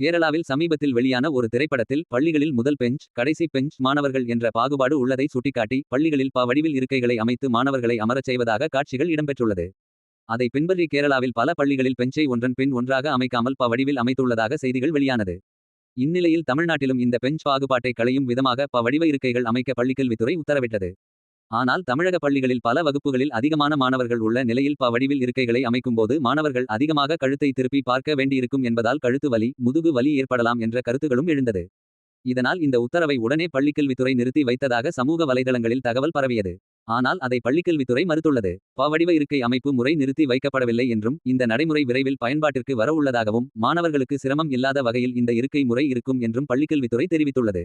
கேரளாவில் சமீபத்தில் வெளியான ஒரு திரைப்படத்தில் பள்ளிகளில் முதல் பெஞ்ச் கடைசி பெஞ்ச் மாணவர்கள் என்ற பாகுபாடு உள்ளதை சுட்டிக்காட்டி பள்ளிகளில் ப வடிவில் இருக்கைகளை அமைத்து மாணவர்களை அமரச் செய்வதாக காட்சிகள் இடம்பெற்றுள்ளது. அதை பின்பற்றி கேரளாவில் பல பள்ளிகளில் பெஞ்சை ஒன்றன் பின் ஒன்றாக அமைக்காமல் ப வடிவில் அமைத்துள்ளதாக செய்திகள் வெளியானது. இந்நிலையில் தமிழ்நாட்டிலும் இந்த பெஞ்ச் பாகுபாட்டை களையும் விதமாக ப வடிவ இருக்கைகள் அமைக்க பள்ளிக்கல்வித்துறை உத்தரவிட்டது. ஆனால் தமிழக பள்ளிகளில் பல வகுப்புகளில் அதிகமான மாணவர்கள் உள்ள நிலையில் ப வடிவில் இருக்கைகளை அமைக்கும்போது மாணவர்கள் அதிகமாக கழுத்தை திருப்பி பார்க்க வேண்டியிருக்கும் என்பதால் கழுத்து வலி முதுகு வலி ஏற்படலாம் என்ற கருத்துகளும் எழுந்தது. இதனால் இந்த உத்தரவை உடனே பள்ளிக்கல்வித்துறை நிறுத்தி வைத்ததாக சமூக வலைதளங்களில் தகவல் பரவியது. ஆனால் அதை பள்ளிக்கல்வித்துறை மறுத்துள்ளது. பவடிவ இருக்கை அமைப்பு முறை நிறுத்தி வைக்கப்படவில்லை என்றும் இந்த நடைமுறை விரைவில் பயன்பாட்டிற்கு வர உள்ளதாகவும் மாணவர்களுக்கு சிரமம் இல்லாத வகையில் இந்த இருக்கை முறை இருக்கும் என்றும் பள்ளிக்கல்வித்துறை தெரிவித்துள்ளது.